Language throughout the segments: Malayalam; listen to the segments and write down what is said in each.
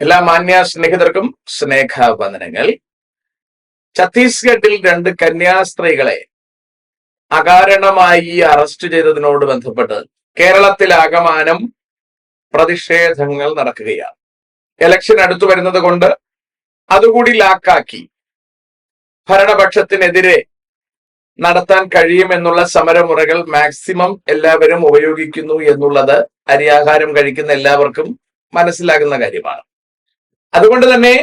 എല്ലാ മാന്യ സ്നേഹിതർക്കും സ്നേഹവന്ദനങ്ങൾ. ഛത്തീസ്ഗഡിൽ രണ്ട് കന്യാസ്ത്രീകളെ അകാരണമായി അറസ്റ്റ് ചെയ്തതിനോട് ബന്ധപ്പെട്ട് കേരളത്തിലാകമാനം പ്രതിഷേധങ്ങൾ നടക്കുകയാണ്. ഇലക്ഷൻ അടുത്തു വരുന്നത് കൊണ്ട് അതുകൂടി ലാക്കാക്കി ഭരണപക്ഷത്തിനെതിരെ നടത്താൻ കഴിയുമെന്നുള്ള സമരമുറകൾ മാക്സിമം എല്ലാവരും ഉപയോഗിക്കുന്നു എന്നുള്ളത് അരിയാഹാരം കഴിക്കുന്ന എല്ലാവർക്കും മനസ്സിലാകുന്ന കാര്യമാണ്. അതുകൊണ്ട് തന്നെ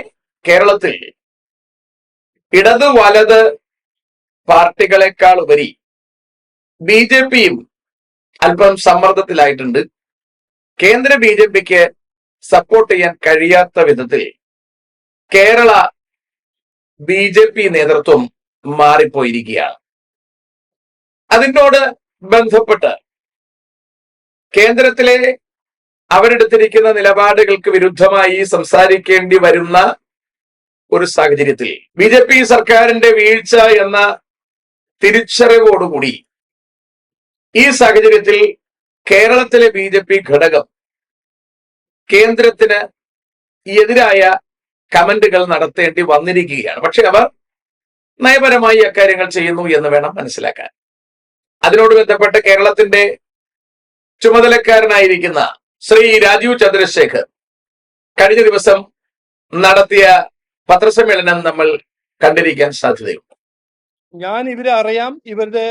കേരളത്തിൽ ഇടത് വലത് പാർട്ടികളെക്കാൾ ഉപരി ബി ജെ പിയും അല്പം സമ്മർദ്ദത്തിലായിട്ടുണ്ട്. കേന്ദ്ര ബി ജെ പിക്ക് സപ്പോർട്ട് ചെയ്യാൻ കഴിയാത്ത വിധത്തിൽ കേരള ബി ജെ പി നേതൃത്വം മാറിപ്പോയിരിക്കുകയാണ്. അതിനോട് ബന്ധപ്പെട്ട് കേന്ദ്രത്തിലെ അവരെടുത്തിരിക്കുന്ന നിലപാടുകൾക്ക് വിരുദ്ധമായി സംസാരിക്കേണ്ടി വരുന്ന ഒരു സാഹചര്യത്തിൽ ബി ജെ പി സർക്കാരിന്റെ വീഴ്ച എന്ന തിരിച്ചറിവോടുകൂടി ഈ സാഹചര്യത്തിൽ കേരളത്തിലെ ബി ജെ പി ഘടകം കേന്ദ്രത്തിന് എതിരായ കമന്റുകൾ നടത്തേണ്ടി വന്നിരിക്കുകയാണ്. പക്ഷെ അവർ നയപരമായി അക്കാര്യങ്ങൾ ചെയ്യുന്നു എന്ന് വേണം മനസ്സിലാക്കാൻ. അതിനോട് ബന്ധപ്പെട്ട് കേരളത്തിന്റെ ചുമതലക്കാരനായിരിക്കുന്ന ശ്രീ രാജീവ് ചന്ദ്രശേഖർ കഴിഞ്ഞ ദിവസം നടത്തിയ പത്രസമ്മേളനം നമ്മൾ കണ്ടിരിക്കാൻ സാധ്യതയുണ്ട്. ഞാൻ ഇവരെ അറിയാം ഇവരുടെ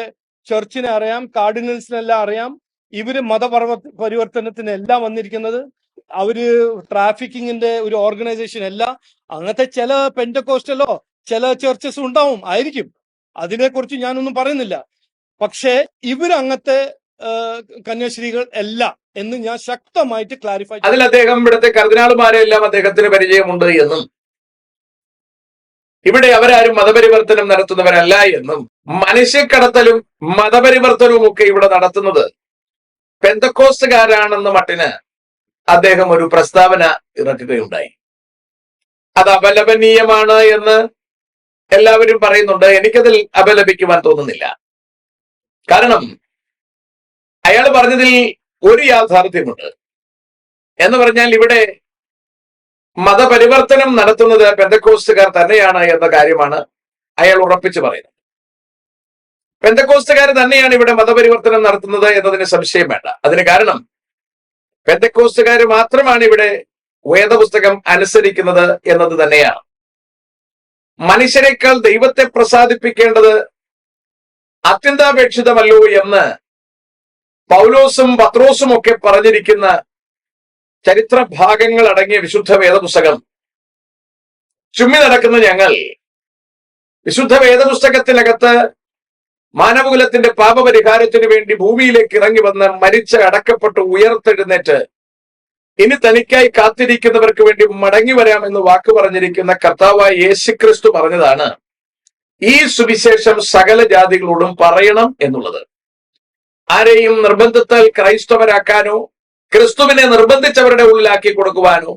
ചർച്ചിനെ അറിയാം കാർഡിനൽസിനെല്ലാം അറിയാം ഇവർ മതപർവ പരിവർത്തനത്തിനെല്ലാം വന്നിരിക്കുന്നത് അവർ ട്രാഫിക്കിങ്ങിന്റെ ഒരു ഓർഗനൈസേഷൻ അല്ല അങ്ങനത്തെ ചില പെൻഡക്കോസ്റ്റലോ ചില ചർച്ചസ് ഉണ്ടാവും ആയിരിക്കും. അതിനെക്കുറിച്ച് ഞാനൊന്നും പറയുന്നില്ല. പക്ഷേ ഇവരങ്ങനത്തെ കന്യാശ്രീകൾ അല്ല എന്ന് ഞാൻ ശക്തമായിട്ട് ക്ലാരിഫൈ അതിൽ അദ്ദേഹം ഇവിടുത്തെ കർദിനാളുമാരെ എല്ലാം അദ്ദേഹത്തിന് പരിചയമുണ്ട് എന്നും. ഇവിടെ അവരാരും മതപരിവർത്തനം നടത്തുന്നവരല്ല എന്നും. മനുഷ്യക്കടത്തലും മതപരിവർത്തനവും ഒക്കെ ഇവിടെ നടത്തുന്നത് പെന്തക്കോസ്റ്റുകാരാണെന്ന് മട്ടിന് അദ്ദേഹം ഒരു പ്രസ്താവന ഇറക്കുകയുണ്ടായി. അത് അപലപനീയമാണ് എന്ന് എല്ലാവരും പറയുന്നുണ്ട്. എനിക്കതിൽ അപലപിക്കുവാൻ തോന്നുന്നില്ല. കാരണം അയാൾ പറഞ്ഞതിൽ ഒരു യാഥാർത്ഥ്യമുണ്ട്. എന്ന് പറഞ്ഞാൽ ഇവിടെ മതപരിവർത്തനം നടത്തുന്നത് പെന്തക്കോസ്റ്റുകാർ തന്നെയാണ് എന്ന കാര്യമാണ് അയാൾ ഉറപ്പിച്ചു പറയുന്നത്. പെന്തക്കോസ്റ്റുകാർ തന്നെയാണ് ഇവിടെ മതപരിവർത്തനം നടത്തുന്നത് എന്നതിന് സംശയം വേണ്ട. അതിന് കാരണം പെന്തക്കോസ്റ്റുകാർ മാത്രമാണ് ഇവിടെ വേദപുസ്തകം അനുസരിക്കുന്നത് എന്നത് തന്നെയാണ്. മനുഷ്യരെക്കാൾ ദൈവത്തെ പ്രസാദിപ്പിക്കേണ്ടത് അത്യന്താപേക്ഷിതമല്ലോ എന്ന് പൗലോസും പത്രോസും ഒക്കെ പറഞ്ഞിരിക്കുന്ന ചരിത്ര ഭാഗങ്ങൾ അടങ്ങിയ വിശുദ്ധ വേദപുസ്തകം. ചുമ്മി നടക്കുന്ന ഞങ്ങൾ. വിശുദ്ധ വേദപുസ്തകത്തിനകത്ത് മാനവകുലത്തിന്റെ പാപപരിഹാരത്തിനു വേണ്ടി ഭൂമിയിലേക്ക് ഇറങ്ങി വന്ന് മരിച്ച് അടക്കപ്പെട്ട് ഉയർത്തെഴുന്നേറ്റ് ഇനി തനിക്കായി കാത്തിരിക്കുന്നവർക്ക് വേണ്ടി മടങ്ങി വരാമെന്ന് വാക്ക് പറഞ്ഞിരിക്കുന്ന കർത്താവായ യേശുക്രിസ്തു പറഞ്ഞതാണ് ഈ സുവിശേഷം സകല ജാതികളോടും പറയണം എന്നുള്ളത്. ആരെയും നിർബന്ധത്താൽ ക്രൈസ്തവരാക്കാനോ ക്രിസ്തുവിനെ നിർബന്ധിച്ചവരുടെ ഉള്ളിലാക്കി കൊടുക്കുവാനോ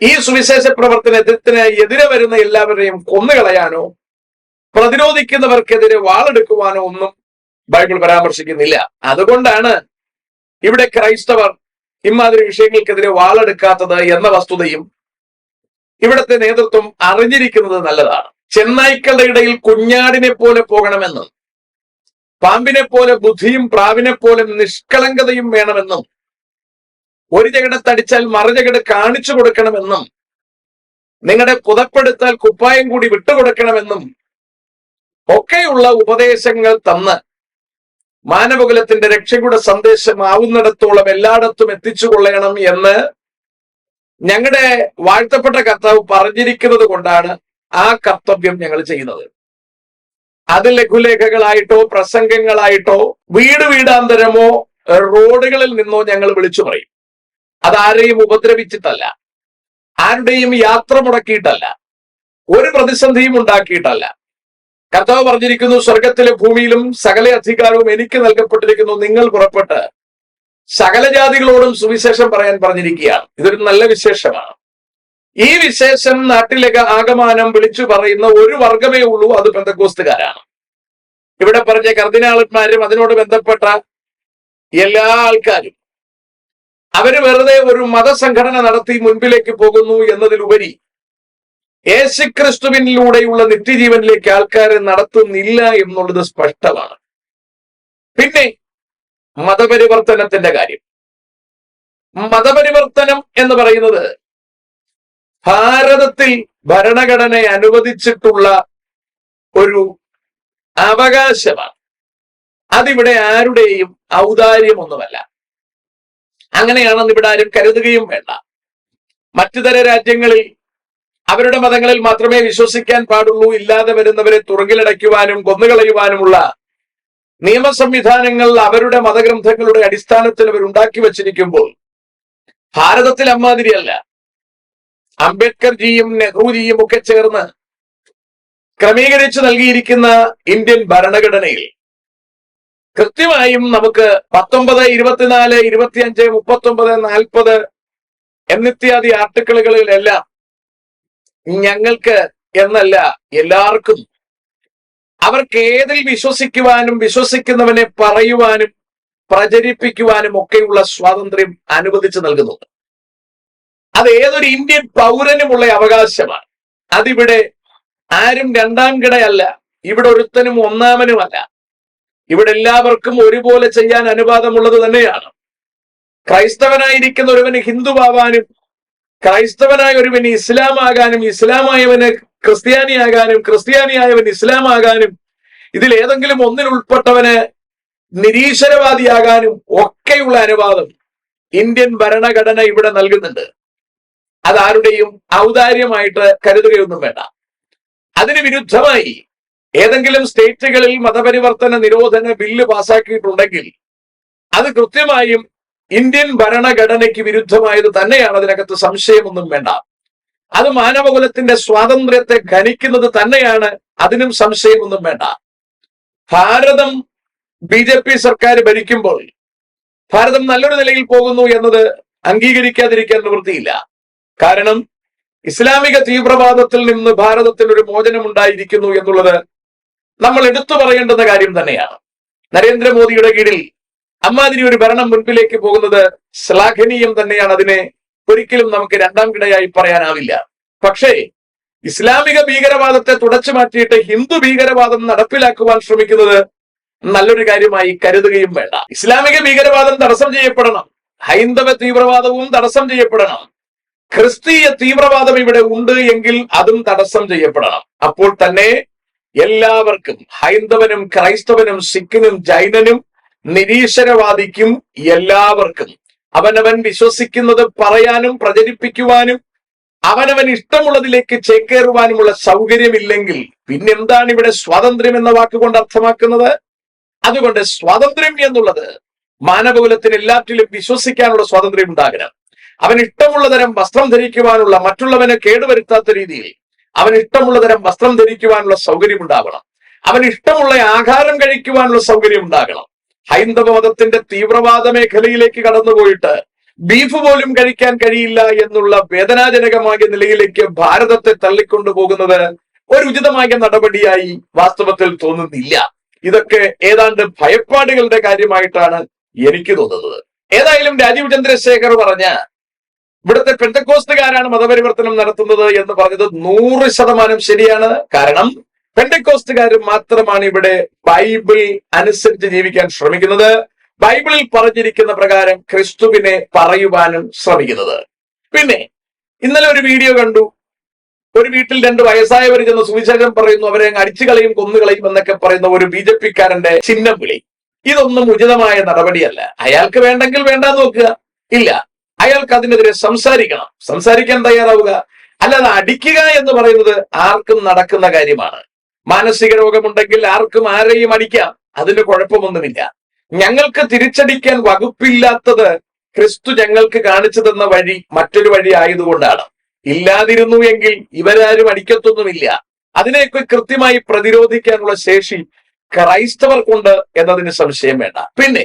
ഈ സുവിശേഷ പ്രവർത്തനത്തിന് എതിരെ വരുന്ന എല്ലാവരെയും കൊന്നുകളയാനോ പ്രതിരോധിക്കുന്നവർക്കെതിരെ വാളെടുക്കുവാനോ ഒന്നും ബൈബിൾ പരാമർശിക്കുന്നില്ല. അതുകൊണ്ടാണ് ഇവിടെ ക്രൈസ്തവർ ഇമാതിരി വിഷയങ്ങൾക്കെതിരെ വാളെടുക്കാത്തത് എന്ന വസ്തുതയും ഇവിടുത്തെ നേതൃത്വം അറിഞ്ഞിരിക്കുന്നത് നല്ലതാണ്. ചെന്നായ്ക്കളുടെ ഇടയിൽ കുഞ്ഞാടിനെ പോലെ പോകണമെന്നും. പാമ്പിനെ പോലെ ബുദ്ധിയും പ്രാവിനെ പോലെ നിഷ്കളങ്കതയും വേണമെന്നും ഒരു ജഗടത്തടിച്ചാൽ മറുജകട് കാണിച്ചു കൊടുക്കണമെന്നും നിങ്ങളുടെ പുതപ്പെടുത്താൽ കുപ്പായം കൂടി വിട്ടുകൊടുക്കണമെന്നും ഒക്കെയുള്ള ഉപദേശങ്ങൾ തന്ന് മാനവകുലത്തിന്റെ രക്ഷയുടെ സന്ദേശം ആവുന്നിടത്തോളം എല്ലായിടത്തും എത്തിച്ചു കൊള്ളണം എന്ന് ഞങ്ങളുടെ വാഴ്ത്തപ്പെട്ട കർത്താവ് പറഞ്ഞിരിക്കുന്നത് കൊണ്ടാണ് ആ കർത്തവ്യം ഞങ്ങൾ ചെയ്യുന്നത്. അത് ലഘുലേഖകളായിട്ടോ പ്രസംഗങ്ങളായിട്ടോ വീട് വീടാന്തരമോ റോഡുകളിൽ നിന്നോ ഞങ്ങൾ വിളിച്ചു പറയും. അതാരെയും ഉപദ്രവിച്ചിട്ടല്ല. ആരുടെയും യാത്ര മുടക്കിയിട്ടല്ല. ഒരു പ്രതിസന്ധിയും ഉണ്ടാക്കിയിട്ടല്ല. കർത്താവ് പറഞ്ഞിരിക്കുന്നു സ്വർഗത്തിലെ ഭൂമിയിലും സകല അധികാരവും എനിക്ക് നൽകപ്പെട്ടിരിക്കുന്നു നിങ്ങൾ പുറപ്പെട്ട് സകല ജാതികളോടും സുവിശേഷം പറയാൻ പറഞ്ഞിരിക്കുകയാണ്. ഇതൊരു നല്ല വിശേഷമാണ്. ഈ വിശേഷം നാട്ടിലേക്ക് ആഗമാനം വിളിച്ചു പറയുന്ന ഒരു വർഗമേ ഉള്ളൂ അത് പെന്തക്കോസ്തുകാരാണ്. ഇവിടെ പറഞ്ഞ കർദിനാളന്മാരും അതിനോട് ബന്ധപ്പെട്ട എല്ലാ ആൾക്കാരും അവർ വെറുതെ ഒരു മതസംഘടന നടത്തി മുൻപിലേക്ക് പോകുന്നു എന്നതിലുപരി യേശുക്രിസ്തുവിനിലൂടെയുള്ള നിത്യജീവനിലേക്ക് ആൾക്കാരെ നടത്തുന്നില്ല എന്നുള്ളത് സ്പഷ്ടമാണ്. പിന്നെ മതപരിവർത്തനത്തിന്റെ കാര്യം. മതപരിവർത്തനം എന്ന് പറയുന്നത് ഭാരതത്തിൽ ഭരണഘടന അനുവദിച്ചിട്ടുള്ള ഒരു അവകാശമാണ്. അതിവിടെ ആരുടെയും ഔദാര്യമൊന്നുമല്ല. അങ്ങനെയാണെന്ന് ഇവിടെ ആരും കരുതുകയും വേണ്ട. മറ്റു തര രാജ്യങ്ങളിൽ അവരുടെ മതങ്ങളിൽ മാത്രമേ വിശ്വസിക്കാൻ പാടുള്ളൂ. ഇല്ലാതെ വരുന്നവരെ തുറങ്കിലടയ്ക്കുവാനും കൊന്നുകളയുവാനുമുള്ള നിയമ സംവിധാനങ്ങൾ അവരുടെ മതഗ്രന്ഥങ്ങളുടെ അടിസ്ഥാനത്തിൽ അവർ ഉണ്ടാക്കി വച്ചിരിക്കുമ്പോൾ ഭാരതത്തിൽ അമ്മാതിരിയല്ല. അംബേദ്കർജിയും നെഹ്റുജിയും ഒക്കെ ചേർന്ന് ക്രമീകരിച്ചു നൽകിയിരിക്കുന്ന ഇന്ത്യൻ ഭരണഘടനയിൽ കൃത്യമായും നമുക്ക് പത്തൊമ്പത് ഇരുപത്തിനാല് ഇരുപത്തിയഞ്ച് മുപ്പത്തൊമ്പത് നാൽപ്പത് എന്നിത്യാദി ആർട്ടിക്കിളുകളിലെല്ലാം ഞങ്ങൾക്ക് എന്നല്ല എല്ലാവർക്കും അവർക്ക് ഏതിൽ വിശ്വസിക്കുവാനും വിശ്വസിക്കുന്നവനെ പറയുവാനും പ്രചരിപ്പിക്കുവാനും ഒക്കെയുള്ള സ്വാതന്ത്ര്യം അനുവദിച്ചു നൽകുന്നുണ്ട് അത് ഏതൊരു ഇന്ത്യൻ പൗരനുമുള്ള അവകാശമാണ്. അതിവിടെ ആരും രണ്ടാം കിടയല്ല. ഇവിടെ ഒരുത്തനും ഒന്നാമനുമല്ല. ഇവിടെ എല്ലാവർക്കും ഒരുപോലെ ചെയ്യാൻ അനുവാദമുള്ളത് തന്നെയാണ്. ക്രൈസ്തവനായിരിക്കുന്ന ഒരുവന് ഹിന്ദുവാവാനും ക്രൈസ്തവനായ ഒരുവന് ഇസ്ലാം ആകാനും ഇസ്ലാമായവന് ക്രിസ്ത്യാനിയാകാനും ക്രിസ്ത്യാനിയായവൻ ഇസ്ലാം ആകാനും ഇതിൽ ഏതെങ്കിലും ഒന്നിൽ ഉൾപ്പെട്ടവന് നിരീശ്വരവാദിയാകാനും ഒക്കെയുള്ള അനുവാദം ഇന്ത്യൻ ഭരണഘടന ഇവിടെ നൽകുന്നുണ്ട്. അതാരുടെയും ഔദാര്യമായിട്ട് കരുതുകയൊന്നും വേണ്ട. അതിന് വിരുദ്ധമായി ഏതെങ്കിലും സ്റ്റേറ്റുകളിൽ മതപരിവർത്തന നിരോധന ബില്ല് പാസാക്കിയിട്ടുണ്ടെങ്കിൽ അത് കൃത്യമായും ഇന്ത്യൻ ഭരണഘടനയ്ക്ക് വിരുദ്ധമായത് തന്നെയാണ് അതിനകത്ത് സംശയമൊന്നും വേണ്ട. അത് മാനവകുലത്തിന്റെ സ്വാതന്ത്ര്യത്തെ ഖനിക്കുന്നത് തന്നെയാണ് അതിനും സംശയമൊന്നും വേണ്ട. ഭാരതം ബി ജെ പി സർക്കാർ ഭരിക്കുമ്പോൾ ഭാരതം നല്ലൊരു നിലയിൽ പോകുന്നു എന്നത് അംഗീകരിക്കാതിരിക്കാൻ നിവൃത്തിയില്ല കാരണം ഇസ്ലാമിക തീവ്രവാദത്തിൽ നിന്ന് ഭാരതത്തിൽ ഒരു മോചനം ഉണ്ടായിരിക്കുന്നു എന്നുള്ളത് നമ്മൾ എടുത്തു പറയേണ്ടുന്ന കാര്യം തന്നെയാണ്. നരേന്ദ്രമോദിയുടെ കീഴിൽ അമ്മാതിരി ഒരു ഭരണം മുൻപിലേക്ക് പോകുന്നത് ശ്ലാഘനീയം തന്നെയാണ്. അതിനെ ഒരിക്കലും നമുക്ക് രണ്ടാം കിടയായി പറയാനാവില്ല. പക്ഷേ ഇസ്ലാമിക ഭീകരവാദത്തെ തുടച്ചു മാറ്റിയിട്ട് ഹിന്ദു ഭീകരവാദം നടപ്പിലാക്കുവാൻ ശ്രമിക്കുന്നത് നല്ലൊരു കാര്യമായി കരുതുകയും വേണ്ട. ഇസ്ലാമിക ഭീകരവാദം തടസ്സം ചെയ്യപ്പെടണം. ഹൈന്ദവ തീവ്രവാദവും തടസ്സം ചെയ്യപ്പെടണം. ക്രിസ്തീയ തീവ്രവാദം ഇവിടെ ഉണ്ട് എങ്കിൽ അതും തടസ്സം ചെയ്യപ്പെടണം. അപ്പോൾ തന്നെ എല്ലാവർക്കും ഹൈന്ദവനും ക്രൈസ്തവനും സിഖിനും ജൈനനും നിരീശ്വരവാദിക്കും എല്ലാവർക്കും. അവനവൻ വിശ്വസിക്കുന്നത് പറയാനും പ്രചരിപ്പിക്കുവാനും അവനവൻ ഇഷ്ടമുള്ളതിലേക്ക് ചേക്കേറുവാനുമുള്ള സൗകര്യമില്ലെങ്കിൽ പിന്നെന്താണ് ഇവിടെ സ്വാതന്ത്ര്യം എന്ന വാക്കുകൊണ്ട് അർത്ഥമാക്കുന്നത്? അതുകൊണ്ട് സ്വാതന്ത്ര്യം എന്നുള്ളത് മാനവകുലത്തിന് എല്ലാറ്റിലും വിശ്വസിക്കാനുള്ള സ്വാതന്ത്ര്യം ഉണ്ടാകണം. അവൻ ഇഷ്ടമുള്ള തരം വസ്ത്രം ധരിക്കുവാനുള്ള മറ്റുള്ളവനെ കേടുവരുത്താത്ത രീതിയിൽ അവൻ ഇഷ്ടമുള്ള തരം വസ്ത്രം ധരിക്കുവാനുള്ള സൗകര്യം ഉണ്ടാവണം അവൻ ഇഷ്ടമുള്ള ആഹാരം കഴിക്കുവാനുള്ള സൗകര്യം ഉണ്ടാകണം ഹൈന്ദവ മതത്തിന്റെ തീവ്രവാദ മേഖലയിലേക്ക് കടന്നുപോയിട്ട് ബീഫ് പോലും കഴിക്കാൻ കഴിയില്ല എന്നുള്ള വേദനാജനകമായ നിലയിലേക്ക് ഭാരതത്തെ തള്ളിക്കൊണ്ടുപോകുന്നത് ഒരു ഉചിതമായ നടപടിയായി വാസ്തവത്തിൽ തോന്നുന്നില്ല. ഇതൊക്കെ ഏതാണ്ട് ഭയപ്പാടുകളുടെ കാര്യമായിട്ടാണ് എനിക്ക് തോന്നുന്നത്. ഏതായാലും രാജീവ് ചന്ദ്രശേഖർ പറഞ്ഞ ഇവിടുത്തെ പെന്തക്കോസ്റ്റുകാരാണ് മതപരിവർത്തനം നടത്തുന്നത് എന്ന് പറഞ്ഞത് നൂറ് ശതമാനം ശരിയാണ്. കാരണം പെന്തക്കോസ്റ്റുകാർ മാത്രമാണ് ഇവിടെ ബൈബിൾ അനുസരിച്ച് ജീവിക്കാൻ ശ്രമിക്കുന്നത്. ബൈബിളിൽ പറഞ്ഞിരിക്കുന്ന പ്രകാരം ക്രിസ്തുവിനെ പറയുവാനും ശ്രമിക്കുന്നത്. പിന്നെ ഇന്നലെ ഒരു വീഡിയോ കണ്ടു. ഒരു വീട്ടിൽ രണ്ട് വയസ്സായവർ ചെന്ന് സുവിശേഷം പറയുന്നു അവരെ അടിച്ചു കളയും കൊന്നുകളയും എന്നൊക്കെ പറയുന്ന ഒരു ബി ജെ പിക്കാരന്റെ ചിഹ്നം വിളി. ഇതൊന്നും ഉചിതമായ നടപടിയല്ല. അയാൾക്ക് വേണ്ടെങ്കിൽ വേണ്ടാന്ന് നോക്കുക. ഇല്ല. അയാൾക്ക് അതിനെതിരെ സംസാരിക്കണം. സംസാരിക്കാൻ തയ്യാറാവുക. അല്ലാതെ അടിക്കുക എന്ന് പറയുന്നത് ആർക്കും നടക്കുന്ന കാര്യമാണ്. മാനസിക രോഗമുണ്ടെങ്കിൽ ആർക്കും ആരെയും അടിക്കാം. അതിന് കുഴപ്പമൊന്നുമില്ല. ഞങ്ങൾക്ക് തിരിച്ചടിക്കാൻ വകുപ്പില്ലാത്തത് ക്രിസ്തു ഞങ്ങൾക്ക് കാണിച്ചു തന്ന വഴി മറ്റൊരു വഴി ആയതുകൊണ്ടാണ്. ഇല്ലാതിരുന്നു എങ്കിൽ ഇവരാരും അടിക്കത്തൊന്നുമില്ല. അതിനെയൊക്കെ കൃത്യമായി പ്രതിരോധിക്കാനുള്ള ശേഷി ക്രൈസ്തവർക്കുണ്ട് എന്നതിന് സംശയം വേണ്ട. പിന്നെ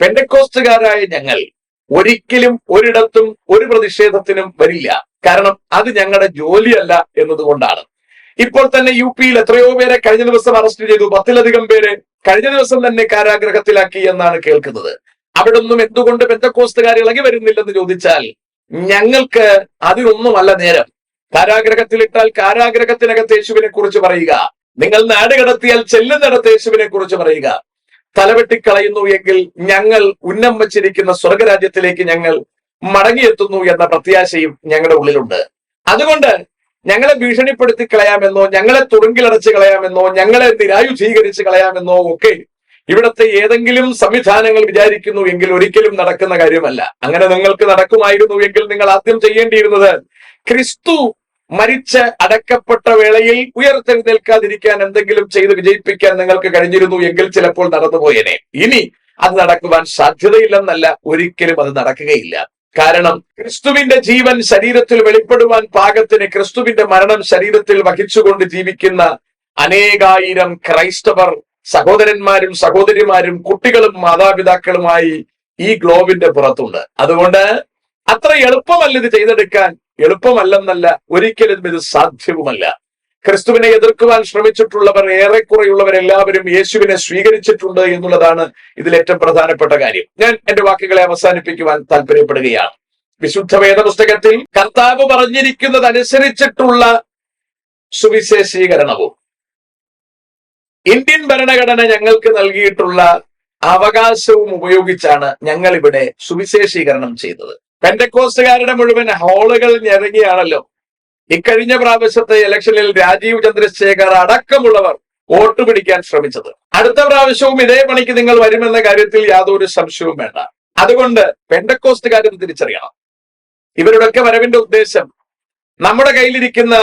പെൻഡക്കോസ്റ്റുകാരായ ഞങ്ങൾ ഒരിക്കലും ഒരിടത്തും ഒരു പ്രതിഷേധത്തിനും വരില്ല. കാരണം അത് ഞങ്ങളുടെ ജോലിയല്ല എന്നതുകൊണ്ടാണ്. ഇപ്പോൾ തന്നെ യു പിയിൽ എത്രയോ പേരെ കഴിഞ്ഞ ദിവസം അറസ്റ്റ് ചെയ്തു. പത്തിലധികം പേരെ കഴിഞ്ഞ ദിവസം തന്നെ കാരാഗ്രഹത്തിലാക്കി എന്നാണ് കേൾക്കുന്നത്. അവിടെ ഒന്നും എന്തുകൊണ്ട് ബന്ധക്കോസ്തുകാർ ഇളകി വരുന്നില്ലെന്ന് ചോദിച്ചാൽ ഞങ്ങൾക്ക് അതിനൊന്നുമല്ല നേരം. കാരാഗ്രഹത്തിലിട്ടാൽ കാരാഗ്രഹത്തിനകത്ത് യേശുവിനെ കുറിച്ച് പറയുക. നിങ്ങൾ നാട് കടത്തിയാൽ ചെല്ലുന്നിടത്ത് യേശുവിനെ കുറിച്ച് പറയുക. തലവെട്ടിക്കളയുന്നു എങ്കിൽ ഞങ്ങൾ ഉന്നം വച്ചിരിക്കുന്ന സ്വർഗരാജ്യത്തിലേക്ക് ഞങ്ങൾ മടങ്ങിയെത്തുന്നു എന്ന പ്രത്യാശയും ഞങ്ങളുടെ ഉള്ളിലുണ്ട്. അതുകൊണ്ട് ഞങ്ങളെ ഭീഷണിപ്പെടുത്തി കളയാമെന്നോ ഞങ്ങളെ തുറുങ്കിലടച്ച് കളയാമെന്നോ ഞങ്ങളെ നിരായുധീകരിച്ച് കളയാമെന്നോ ഒക്കെ ഇവിടത്തെ ഏതെങ്കിലും സംവിധാനങ്ങൾ വിചാരിക്കുന്നു എങ്കിൽ ഒരിക്കലും നടക്കുന്ന കാര്യമല്ല. അങ്ങനെ നിങ്ങൾക്ക് നടക്കുമായിരുന്നു എങ്കിൽ നിങ്ങൾ ആദ്യം ചെയ്യേണ്ടിയിരുന്നത് ക്രിസ്തു മരിച്ച് അടക്കപ്പെട്ട വേളയിൽ ഉയർത്തെഴുന്നേൽക്കാതിരിക്കാൻ എന്തെങ്കിലും ചെയ്ത് വിജയിപ്പിക്കാൻ നിങ്ങൾക്ക് കഴിഞ്ഞിരുന്നു എങ്കിൽ ചിലപ്പോൾ നടന്നുപോയേനെ ഇനി അത് നടക്കുവാൻ സാധ്യതയില്ലെന്നല്ല ഒരിക്കലും അത് നടക്കുകയില്ല. കാരണം ക്രിസ്തുവിന്റെ ജീവൻ ശരീരത്തിൽ വെളിപ്പെടുവാൻ പാകത്തിന് ക്രിസ്തുവിന്റെ മരണം ശരീരത്തിൽ വഹിച്ചുകൊണ്ട് ജീവിക്കുന്ന അനേകായിരം ക്രൈസ്തവർ സഹോദരന്മാരും സഹോദരിമാരും കുട്ടികളും മാതാപിതാക്കളുമായി ഈ ഗ്ലോബിന്റെ പുറത്തുണ്ട്. അതുകൊണ്ട് അത്ര എളുപ്പമല്ല ഇത് ചെയ്തെടുക്കാൻ. എളുപ്പമല്ലെന്നല്ല ഒരിക്കലും ഇത് സാധ്യവുമല്ല. ക്രിസ്തുവിനെ എതിർക്കുവാൻ ശ്രമിച്ചിട്ടുള്ളവർ ഏറെക്കുറെയുള്ളവർ എല്ലാവരും യേശുവിനെ സ്വീകരിച്ചിട്ടുണ്ട് എന്നുള്ളതാണ് ഇതിൽ ഏറ്റവും പ്രധാനപ്പെട്ട കാര്യം. ഞാൻ എന്റെ വാക്കുകളെ അവസാനിപ്പിക്കുവാൻ താല്പര്യപ്പെടുകയാണ്. വിശുദ്ധ വേദപുസ്തകത്തിൽ കർത്താവ് പറഞ്ഞിരിക്കുന്നതനുസരിച്ചിട്ടുള്ള സുവിശേഷീകരണവും ഇന്ത്യൻ ഭരണഘടന ഞങ്ങൾക്ക് നൽകിയിട്ടുള്ള അവകാശവും ഉപയോഗിച്ചാണ് ഞങ്ങൾ ഇവിടെ സുവിശേഷീകരണം ചെയ്തത്. പെൻഡക്കോസ്റ്റുകാരുടെ മുഴുവൻ ഹോളുകൾ ഞെരങ്ങിയാണല്ലോ ഇക്കഴിഞ്ഞ പ്രാവശ്യത്തെ ഇലക്ഷനിൽ രാജീവ് ചന്ദ്രശേഖർ അടക്കമുള്ളവർ വോട്ട് പിടിക്കാൻ ശ്രമിച്ചത്. അടുത്ത പ്രാവശ്യവും ഇതേ പണിക്ക് നിങ്ങൾ വരുമെന്ന കാര്യത്തിൽ യാതൊരു സംശയവും വേണ്ട. അതുകൊണ്ട് പെൻഡക്കോസ്റ്റുകാർ ഇത് തിരിച്ചറിയണം. ഇവരുടെയൊക്കെ വരവിന്റെ ഉദ്ദേശം നമ്മുടെ കയ്യിലിരിക്കുന്ന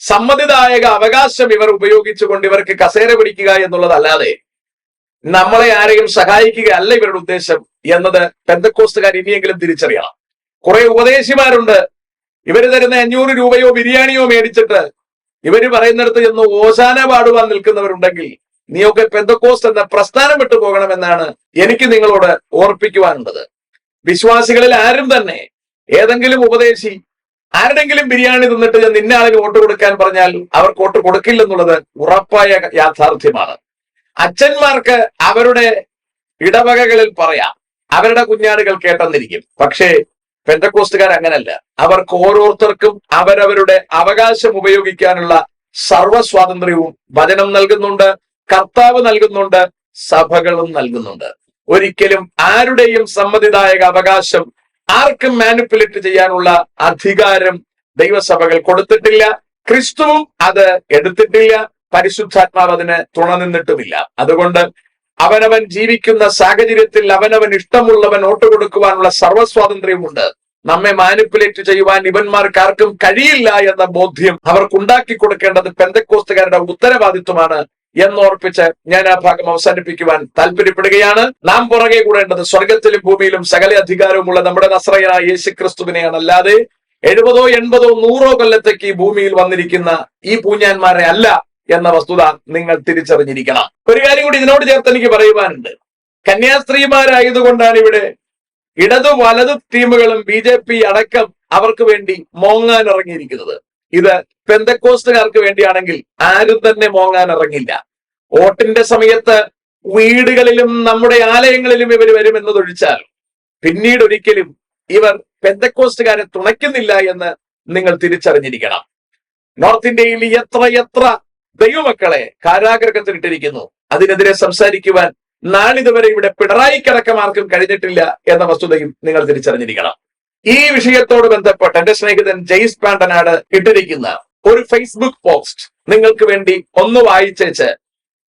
സമ്മതിദായക അവകാശം ഇവർ ഉപയോഗിച്ചുകൊണ്ട് ഇവർക്ക് കസേര പിടിക്കുക എന്നുള്ളതല്ലാതെ നമ്മളെ ആരെയും സഹായിക്കുക അല്ല ഇവരുടെ ഉദ്ദേശം എന്നത് പെന്തക്കോസ്റ്റുകാർ ഇനിയെങ്കിലും തിരിച്ചറിയണം. കുറെ ഉപദേശിമാരുണ്ട്. ഇവർ തരുന്ന അഞ്ഞൂറ് രൂപയോ ബിരിയാണിയോ മേടിച്ചിട്ട് ഇവർ പറയുന്നിടത്ത് ചെന്ന് ഓശാന പാടുവാൻ നിൽക്കുന്നവരുണ്ടെങ്കിൽ നീയൊക്കെ പെന്തക്കോസ്റ്റ് എന്ന പ്രസ്ഥാനം വിട്ടു പോകണമെന്നാണ് എനിക്ക് നിങ്ങളോട് ഓർപ്പിക്കുവാനുള്ളത്. വിശ്വാസികളിൽ ആരും തന്നെ ഏതെങ്കിലും ഉപദേശി ആരുടെങ്കിലും ബിരിയാണി തിന്നിട്ട് ഞാൻ നിന്നെ ആളിന് വോട്ട് കൊടുക്കാൻ പറഞ്ഞാൽ അവർക്ക് വോട്ട് കൊടുക്കില്ലെന്നുള്ളത് ഉറപ്പായ യാഥാർത്ഥ്യമാണ്. അച്ഛന്മാർക്ക് അവരുടെ ഇടവകകളിൽ പറയാം. അവരുടെ കുഞ്ഞാടുകൾ കേട്ടെന്നിരിക്കും. പക്ഷേ പെന്തക്കോസ്റ്റുകാർ അങ്ങനല്ല. അവർക്ക് ഓരോരുത്തർക്കും അവരവരുടെ അവകാശം ഉപയോഗിക്കാനുള്ള സർവ സ്വാതന്ത്ര്യവും വചനം നൽകുന്നുണ്ട് കർത്താവ് നൽകുന്നുണ്ട് സഭകളും നൽകുന്നുണ്ട്. ഒരിക്കലും ആരുടെയും സമ്മതിദായക അവകാശം ആർക്കും മാനിപ്പുലേറ്റ് ചെയ്യാനുള്ള അധികാരം ദൈവസഭകൾ കൊടുത്തിട്ടില്ല. ക്രിസ്തുവും അത് എടുത്തിട്ടില്ല. പരിശുദ്ധാത്മാവ് അതിന് തുണ നിന്നിട്ടുമില്ല. അതുകൊണ്ട് അവനവൻ ജീവിക്കുന്ന സാഹചര്യത്തിൽ അവനവൻ ഇഷ്ടമുള്ളവൻ വോട്ട് കൊടുക്കുവാനുള്ള സർവസ്വാതന്ത്ര്യമുണ്ട് നമ്മെ മാനിപ്പുലേറ്റ് ചെയ്യുവാൻ ഇവന്മാർക്ക് ആർക്കും കഴിയില്ല എന്ന ബോധ്യം അവർക്ക് ഉണ്ടാക്കി കൊടുക്കേണ്ടത് പെന്തക്കോസ്തുകാരുടെ ഉത്തരവാദിത്വമാണ് എന്നോർപ്പിച്ച് ഞാൻ ആ ഭാഗം അവസാനിപ്പിക്കുവാൻ താല്പര്യപ്പെടുകയാണ്. നാം പുറകെ കൂടേണ്ടത് സ്വർഗത്തിലും ഭൂമിയിലും സകല അധികാരവുമുള്ള നമ്മുടെ നസ്രയനായ യേശു ക്രിസ്തുവിനെയാണ് അല്ലാതെ എഴുപതോ എൺപതോ നൂറോ കൊല്ലത്തേക്ക് ഈ ഭൂമിയിൽ വന്നിരിക്കുന്ന ഈ പൂഞ്ഞാന്മാരെ അല്ല. എന്ന വസ്തുത നിങ്ങൾ തിരിച്ചറിഞ്ഞിരിക്കണം. ഒരു കാര്യം കൂടി ഇതിനോട് ചേർത്ത് എനിക്ക് പറയുവാനുണ്ട്. കന്യാസ്ത്രീമാരായതുകൊണ്ടാണ് ഇവിടെ ഇടതു വലതു ടീമുകളും ബി ജെ പി അടക്കം അവർക്ക് വേണ്ടി മോങ്ങാൻ ഇറങ്ങിയിരിക്കുന്നത് ഇത് പെന്തക്കോസ്റ്റുകാർക്ക് വേണ്ടിയാണെങ്കിൽ ആരും തന്നെ മോങ്ങാൻ ഇറങ്ങില്ല വോട്ടിന്റെ സമയത്ത് വീടുകളിലും നമ്മുടെ ആലയങ്ങളിലും ഇവർ വരുമെന്നതൊഴിച്ചാൽ പിന്നീട് ഒരിക്കലും ഇവർ പെന്തക്കോസ്റ്റുകാരെ തുണയ്ക്കുന്നില്ല എന്ന് നിങ്ങൾ തിരിച്ചറിഞ്ഞിരിക്കണം. നോർത്ത് ഇന്ത്യയിൽ എത്ര എത്ര ദൈവമക്കളെ കാരാഗ്രഹത്തിലിട്ടിരിക്കുന്നു. അതിനെതിരെ സംസാരിക്കുവാൻ നാളിതുവരെ ഇവിടെ പിണറായിക്കടക്കം ആർക്കും കഴിഞ്ഞിട്ടില്ല എന്ന വസ്തുതയും നിങ്ങൾ തിരിച്ചറിഞ്ഞിരിക്കണം. ഈ വിഷയത്തോട് ബന്ധപ്പെട്ട് എന്റെ സ്നേഹിതൻ ജെയ്സ് പാണ്ടനാട് ഇട്ടിരിക്കുന്ന ഒരു ഫേസ്ബുക്ക് പോസ്റ്റ് നിങ്ങൾക്ക് വേണ്ടി ഒന്ന് വായിച്ചേച്ച്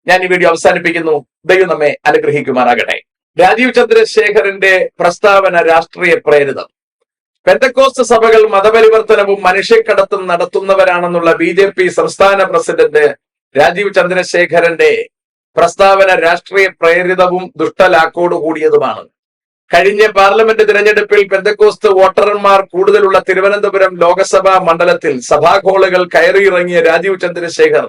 ഞാൻ ഈ വീഡിയോ അവസാനിപ്പിക്കുന്നു. ദൈവം നമ്മെ അനുഗ്രഹിക്കുമാറാകട്ടെ. രാജീവ് ചന്ദ്രശേഖറിന്റെ പ്രസ്താവന രാഷ്ട്രീയ പ്രേരിതം. പെന്തക്കോസ്റ്റ് സഭകൾ മതപരിവർത്തനവും മനുഷ്യക്കടത്തും നടത്തുന്നവരാണെന്നുള്ള ബി ജെ പി സംസ്ഥാന പ്രസിഡന്റ് രാജീവ് ചന്ദ്രശേഖരന്റെ പ്രസ്താവന രാഷ്ട്രീയ പ്രേരിതവും ദുഷ്ടലാക്കോട് കൂടിയതുമാണ് കഴിഞ്ഞ പാർലമെന്റ് തിരഞ്ഞെടുപ്പിൽ പെന്തക്കോസ്ത് വോട്ടർമാർ കൂടുതലുള്ള തിരുവനന്തപുരം ലോക്സഭാ മണ്ഡലത്തിൽ സഭാഗോളുകൾ കയറിയിറങ്ങിയ രാജീവ് ചന്ദ്രശേഖർ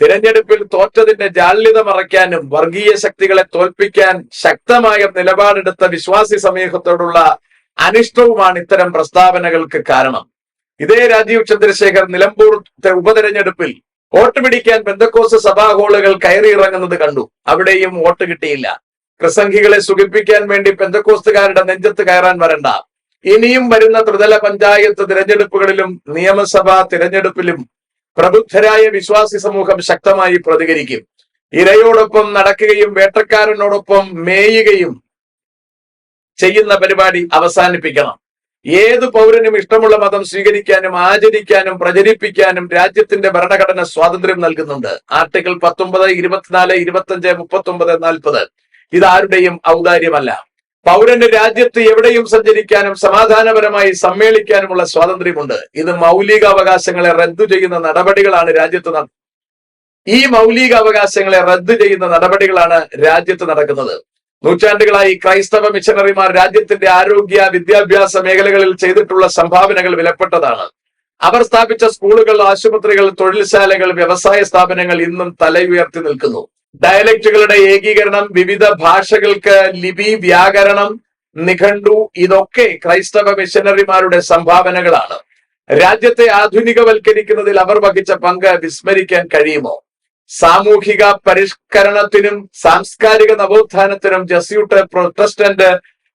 തിരഞ്ഞെടുപ്പിൽ തോറ്റതിന്റെ ജാള്യത മറയ്ക്കാനും വർഗീയ ശക്തികളെ തോൽപ്പിക്കാൻ ശക്തമായ നിലപാടെടുത്ത വിശ്വാസി സമൂഹത്തോടുള്ള അനിഷ്ടവുമാണ് ഇത്തരം പ്രസ്താവനകൾക്ക് കാരണം. ഇതേ രാജീവ് ചന്ദ്രശേഖർ നിലമ്പൂർ ഉപതെരഞ്ഞെടുപ്പിൽ വോട്ട് പിടിക്കാൻ ബന്ധക്കോസ് സഭാ ഹോളുകൾ കയറിയിറങ്ങുന്നത് കണ്ടു. അവിടെയും വോട്ട് കിട്ടിയില്ല. പ്രസംഗികളെ സുഖിപ്പിക്കാൻ വേണ്ടി പെന്തക്കോസ്തുകാരുടെ നെഞ്ചത്ത് കയറാൻ വരണ്ട. ഇനിയും വരുന്ന ത്രിതല പഞ്ചായത്ത് തിരഞ്ഞെടുപ്പുകളിലും നിയമസഭാ തിരഞ്ഞെടുപ്പിലും പ്രബുദ്ധരായ വിശ്വാസി സമൂഹം ശക്തമായി പ്രതികരിക്കും. ഇരയോടൊപ്പം നടക്കുകയും വേട്ടക്കാരനോടൊപ്പം മേയുകയും ചെയ്യുന്ന പരിപാടി അവസാനിപ്പിക്കണം. ഏത് പൗരനും ഇഷ്ടമുള്ള മതം സ്വീകരിക്കാനും ആചരിക്കാനും പ്രചരിപ്പിക്കാനും രാജ്യത്തിന്റെ ഭരണഘടന സ്വാതന്ത്ര്യം നൽകുന്നുണ്ട്. ആർട്ടിക്കിൾ പത്തൊമ്പത് ഇരുപത്തിനാല് ഇരുപത്തഞ്ച് മുപ്പത്തൊമ്പത് നാൽപ്പത്. ഇതാരുടെയും ഔദാര്യമല്ല. പൗരന് രാജ്യത്ത് എവിടെയും സഞ്ചരിക്കാനും സമാധാനപരമായി സമ്മേളിക്കാനുമുള്ള സ്വാതന്ത്ര്യമുണ്ട്. ഇത് മൗലിക അവകാശങ്ങളെ റദ്ദു ചെയ്യുന്ന നടപടികളാണ് രാജ്യത്ത് ഈ മൗലിക അവകാശങ്ങളെ റദ്ദു ചെയ്യുന്ന നടപടികളാണ് രാജ്യത്ത് നടക്കുന്നത്. നൂറ്റാണ്ടുകളായി ക്രൈസ്തവ മിഷണറിമാർ രാജ്യത്തിന്റെ ആരോഗ്യ വിദ്യാഭ്യാസ മേഖലകളിൽ ചെയ്തിട്ടുള്ള സംഭാവനകൾ വിലപ്പെട്ടതാണ്. അവർ സ്ഥാപിച്ച സ്കൂളുകൾ ആശുപത്രികൾ തൊഴിൽശാലകൾ വ്യവസായ സ്ഥാപനങ്ങൾ ഇന്നും തലയുയർത്തി നിൽക്കുന്നു. ഡയലക്റ്റുകളുടെ ഏകീകരണം വിവിധ ഭാഷകൾക്ക് ലിപി വ്യാകരണം നിഘണ്ടു ഇതൊക്കെ ക്രൈസ്തവ മിഷനറിമാരുടെ സംഭാവനകളാണ്. രാജ്യത്തെ ആധുനികവൽക്കരിക്കുന്നതിൽ അവർ വഹിച്ച പങ്ക് വിസ്മരിക്കാൻ കഴിയുമോ? സാമൂഹിക പരിഷ്കരണത്തിനും സാംസ്കാരിക നവോത്ഥാനത്തിനും ജസ്യൂട്ട് പ്രൊട്ടസ്റ്റന്റ്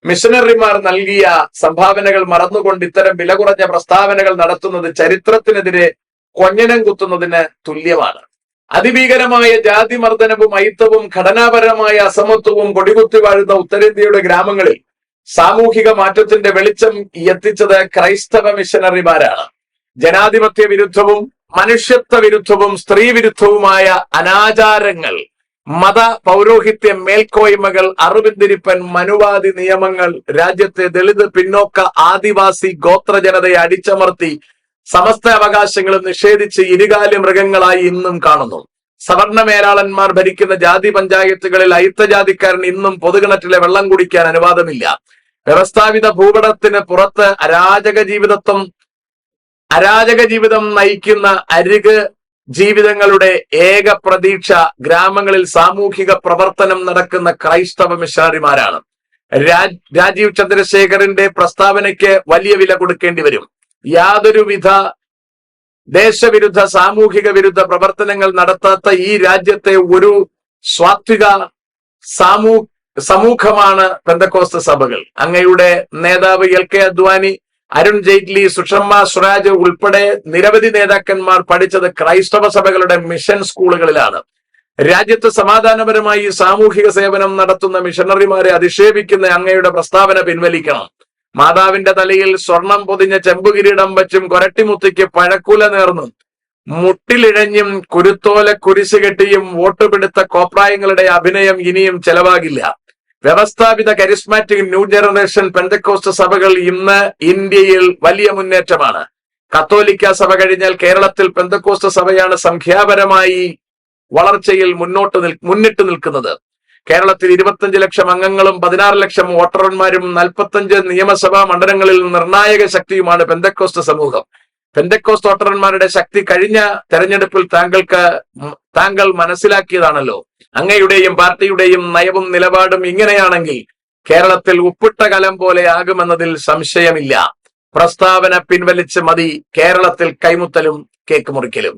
മിഷനറിമാർ നൽകിയ സംഭാവനകൾ മറന്നുകൊണ്ട് ഇത്തരം വില കുറഞ്ഞ പ്രസ്താവനകൾ നടത്തുന്നത് ചരിത്രത്തിനെതിരെ കൊഞ്ഞനം കുത്തുന്നതിന് തുല്യമാണ്. അതിഭീകരമായ ജാതി മർദ്ദനവും അയിത്തവും ഘടനാപരമായ അസമത്വവും കൊടികുത്തി വാഴുന്ന ഉത്തരേന്ത്യയുടെ ഗ്രാമങ്ങളിൽ സാമൂഹിക മാറ്റത്തിന്റെ വെളിച്ചം എത്തിച്ചത് ക്രൈസ്തവ മിഷനറിമാരാണ്. ജനാധിപത്യ വിരുദ്ധവും മനുഷ്യത്വ വിരുദ്ധവും സ്ത്രീ വിരുദ്ധവുമായ അനാചാരങ്ങൾ മത പൗരോഹിത്യ മേൽക്കോയ്മകൾ അറിവിന്തിരിപ്പൻ മനുവാദി നിയമങ്ങൾ രാജ്യത്തെ ദളിത് പിന്നോക്ക ആദിവാസി ഗോത്ര ജനതയെ അടിച്ചമർത്തി സമസ്ത അവകാശങ്ങളും നിഷേധിച്ച് ഇരുകാലി മൃഗങ്ങളായി ഇന്നും കാണുന്നു. സവർണ മേലാളന്മാർ ഭരിക്കുന്ന ജാതി പഞ്ചായത്തുകളിൽ അയിത്തജാതിക്കാരൻ ഇന്നും പൊതുകിണറ്റിലെ വെള്ളം കുടിക്കാൻ അനുവാദമില്ല. വ്യവസ്ഥാപിത ഭൂപടത്തിന് പുറത്ത് അരാജക ജീവിതത്വം അരാജക ജീവിതം നയിക്കുന്ന അരുക് ജീവിതങ്ങളുടെ ഏക പ്രതീക്ഷ ഗ്രാമങ്ങളിൽ സാമൂഹിക പ്രവർത്തനം നടക്കുന്ന ക്രൈസ്തവ മിഷണറിമാരാണ് രാജ് രാജീവ് ചന്ദ്രശേഖറിന്റെ പ്രസ്താവനയ്ക്ക് വലിയ വില കൊടുക്കേണ്ടി വരും. യാതൊരുവിധ ദേശവിരുദ്ധ സാമൂഹിക വിരുദ്ധ പ്രവർത്തനങ്ങൾ നടത്താത്ത ഈ രാജ്യത്തെ ഒരു സ്വാത്വിക സാമൂ സമൂഹമാണ് പെന്തക്കോസ്ത സഭകൾ. അങ്ങയുടെ നേതാവ് എൽ കെ അദ്വാനി അരുൺ ജെയ്റ്റ്ലി സുഷമ്മ സ്വരാജ് ഉൾപ്പെടെ നിരവധി നേതാക്കന്മാർ പഠിച്ചത് ക്രൈസ്തവ സഭകളുടെ മിഷൻ സ്കൂളുകളിലാണ്. രാജ്യത്ത് സമാധാനപരമായി സാമൂഹിക സേവനം നടത്തുന്ന മിഷണറിമാരെ അധിക്ഷേപിക്കുന്ന അങ്ങയുടെ പ്രസ്താവന പിൻവലിക്കണം. മാതാവിന്റെ തലയിൽ സ്വർണം പൊതിഞ്ഞ ചെമ്പുകിരീടം വച്ചും കൊരട്ടിമുത്തിക്ക് പഴക്കുല നേർന്നും. മുട്ടിലിഴഞ്ഞും കുരുത്തോല കുരിശുകെട്ടിയും വോട്ടുപിടുത്ത കോപ്രായങ്ങളുടെ അഭിനയം ഇനിയും ചെലവാകില്ല. വ്യവസ്ഥാപിത കരിസ്മാറ്റിക് ന്യൂ ജനറേഷൻ പെന്തക്കോസ്റ്റ് സഭകൾ ഇന്ന് ഇന്ത്യയിൽ വലിയ മുന്നേറ്റമാണ്. കത്തോലിക്ക സഭ കഴിഞ്ഞാൽ കേരളത്തിൽ പെന്തക്കോസ്റ്റ് സഭയാണ് സംഖ്യാപരമായി വളർച്ചയിൽ മുന്നോട്ട് നിൽ മുന്നിട്ട് നിൽക്കുന്നത്. കേരളത്തിൽ ഇരുപത്തഞ്ച് ലക്ഷം അംഗങ്ങളും പതിനാറ് ലക്ഷം വോട്ടർമാരും നാൽപ്പത്തഞ്ച് നിയമസഭാ മണ്ഡലങ്ങളിൽ നിർണായക ശക്തിയുമാണ് പെന്തക്കോസ്റ്റ് സമൂഹം. പെന്തക്കോസ്റ്റ് തോട്ടറന്മാരുടെ ശക്തി കഴിഞ്ഞ തെരഞ്ഞെടുപ്പിൽ താങ്കൾക്ക് താങ്കൾ മനസ്സിലാക്കിയതാണല്ലോ. അങ്ങയുടെയും പാർട്ടിയുടെയും നയവും നിലപാടും ഇങ്ങനെയാണെങ്കിൽ കേരളത്തിൽ ഉപ്പിട്ട കലം പോലെ ആകുമെന്നതിൽ സംശയമില്ല. പ്രസ്താവന പിൻവലിച്ച് മതി കേരളത്തിൽ കൈമുത്തലും കേക്ക് മുറിക്കലും.